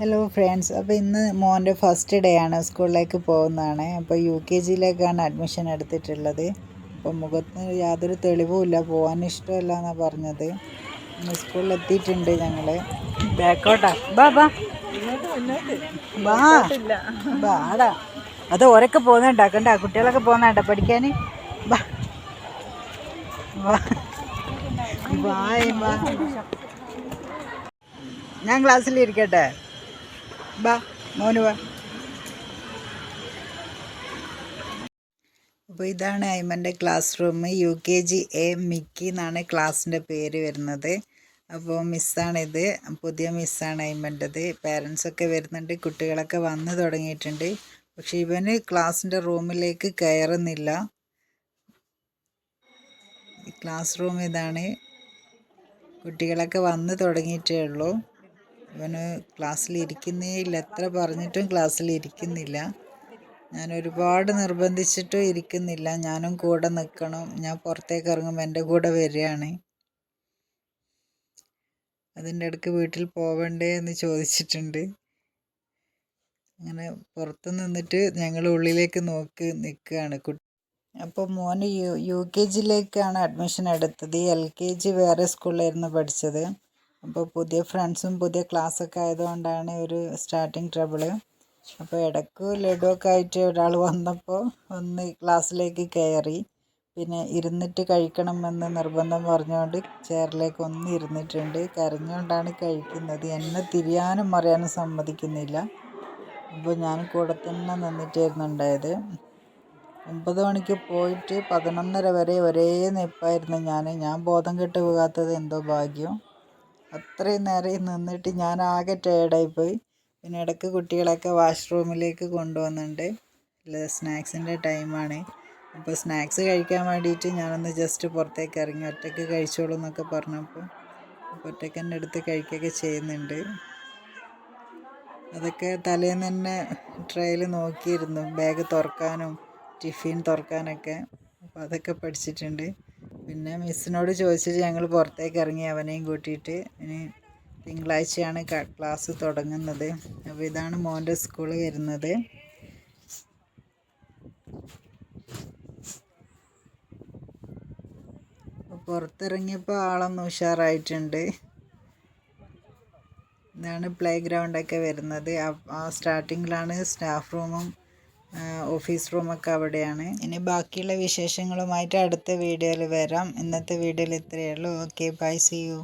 Hello friends അപ്പോൾ ഇന്ന് മോന്റെ ഫസ്റ്റ് ഡേ ആണ് സ്കൂളിലേക്ക് പോകുന്നതാണ്. അപ്പോൾ യു കെ ജിയിലേക്കാണ് അഡ്മിഷൻ എടുത്തിട്ടുള്ളത്. അപ്പോൾ മുഖത്ത് യാതൊരു തെളിവുമില്ല പോകാൻ ഇഷ്ടമല്ല എന്നാണ് പറഞ്ഞത്. സ്കൂളിൽ എത്തിയിട്ടുണ്ട് ഞങ്ങൾ ബാടാ അത് ഓരൊക്കെ പോകുന്നുണ്ടാക്കണ്ട കുട്ടികളൊക്കെ പോകുന്നുണ്ട പഠിക്കാൻ ബായ് ഞാൻ ക്ലാസ്സിലിരിക്കട്ടെ ബാ മോന് വാ. അപ്പോൾ ഇതാണ് ഐമന്റെ class room. U K G A Mickey എന്നാണ് ക്ലാസ്സിന്റെ പേര് വരുന്നത്. അപ്പോൾ മിസ്സാണിത്. പുതിയ മിസ്സാണ് അയ്മന്റെത് പേരൻസൊക്കെ വരുന്നുണ്ട്. കുട്ടികളൊക്കെ വന്ന് തുടങ്ങിയിട്ടുണ്ട്. പക്ഷേ ഇവന് ക്ലാസ്സിന്റെ റൂമിലേക്ക് കയറുന്നില്ല. ക്ലാസ് റൂം ഇതാണ്. കുട്ടികളൊക്കെ വന്ന് തുടങ്ങിയിട്ടേ ഉള്ളൂ. ഇവന് ക്ലാസ്സിൽ ഇരിക്കുന്നേ ഇല്ല. എത്ര പറഞ്ഞിട്ടും ക്ലാസ്സിലിരിക്കുന്നില്ല ഞാൻ ഒരുപാട് നിർബന്ധിച്ചിട്ടും ഇരിക്കുന്നില്ല. ഞാനും കൂടെ നിൽക്കണം ഞാൻ പുറത്തേക്ക് ഇറങ്ങുമ്പോൾ എന്റെ കൂടെ വരികയാണ്. അതിന്റെ ഇടയ്ക്ക് വീട്ടിൽ പോവണ്ടേ എന്ന് ചോദിച്ചിട്ടുണ്ട്. അങ്ങനെ പുറത്ത് നിന്നിട്ട് ഞങ്ങൾ ഉള്ളിലേക്ക് നോക്കി നിൽക്കുകയാണ് കുട്ടി അപ്പോൾ മോന് യു യു കെ ജിയിലേക്കാണ് അഡ്മിഷൻ എടുത്തത്. എൽ കെ ജി വേറെ സ്കൂളിലായിരുന്നു പഠിച്ചത്. അപ്പോൾ പുതിയ ഫ്രണ്ട്സും പുതിയ ക്ലാസ്സൊക്കെ ആയതുകൊണ്ടാണ് ഒരു സ്റ്റാർട്ടിങ് ട്രബിൾ. അപ്പോൾ ഇടയ്ക്ക് ലഡുവൊക്കെ ആയിട്ട് ഒരാൾ വന്നപ്പോൾ ഒന്ന് ക്ലാസ്സിലേക്ക് കയറി. പിന്നെ ഇരുന്നിട്ട് കഴിക്കണമെന്ന് നിർബന്ധം പറഞ്ഞുകൊണ്ട് ചെയറിലേക്ക് ഒന്ന് ഇരുന്നിട്ടുണ്ട്. കരഞ്ഞുകൊണ്ടാണ് കഴിക്കുന്നത്. എന്നെ തിരിയാനും മറിയാനും സമ്മതിക്കുന്നില്ല. അപ്പോൾ ഞാൻ കൂടെ തന്നെ നിന്നിട്ടായിരുന്നു ഉണ്ടായത്. ഒമ്പത് മണിക്ക് പോയിട്ട് പതിനൊന്നര വരെ ഒരേ നിൽപ്പായിരുന്നു ഞാൻ. ഞാൻ ബോധം കെട്ട് പോകാത്തത് എന്തോ ഭാഗ്യം. അത്രയും നേരം നിന്നിട്ട് ഞാൻ ആകെ ടയേർഡായിപ്പോയി പിന്നെ ഇടയ്ക്ക് കുട്ടികളൊക്കെ വാഷ്റൂമിലേക്ക് കൊണ്ടുവന്നിട്ടുണ്ട് സ്നാക്സിന്റെ ടൈമാണ് അപ്പോൾ സ്നാക്സ് കഴിക്കാൻ വേണ്ടിയിട്ട് ഞാനൊന്ന് ജസ്റ്റ് പുറത്തേക്ക് ഇറങ്ങി. ഒറ്റയ്ക്ക് കഴിച്ചോളൂ എന്നൊക്കെ പറഞ്ഞപ്പോൾ അപ്പോൾ ഒറ്റയ്ക്ക് തന്നെ എടുത്ത് കഴിക്കുകയൊക്കെ ചെയ്യുന്നുണ്ട്. അതൊക്കെ തലേന്ന് തന്നെ ട്രെയിൽ നോക്കിയിരുന്നു. ബാഗ് തുറക്കാനും ടിഫിൻ തുറക്കാനൊക്കെ. അപ്പോൾ അതൊക്കെ പഠിച്ചിട്ടുണ്ട്. പിന്നെ മിസ്സിനോട് ചോദിച്ചിട്ട് ഞങ്ങൾ പുറത്തേക്ക് ഇറങ്ങി അവനെയും കൂട്ടിയിട്ട് ഇനി തിങ്കളാഴ്ചയാണ് ക്ലാസ് തുടങ്ങുന്നത്. അപ്പോൾ ഇതാണ് മോന്റെ സ്കൂൾ വരുന്നത്. പുറത്തിറങ്ങിയപ്പോൾ ആളൊന്ന് ഉഷാറായിട്ടുണ്ട്. ഇതാണ് പ്ലേ ഗ്രൗണ്ടൊക്കെ വരുന്നത്. ആ സ്റ്റാർട്ടിങ്ങിലാണ് സ്റ്റാഫ് റൂമും ഓഫീസ് റൂമൊക്കെ അവിടെയാണ്. ഇനി ബാക്കിയുള്ള വിശേഷങ്ങളുമായിട്ട് അടുത്ത വീഡിയോയിൽ വരാം. ഇന്നത്തെ വീഡിയോയിൽ ഇത്രയേ ഉള്ളൂ. Okay bye C U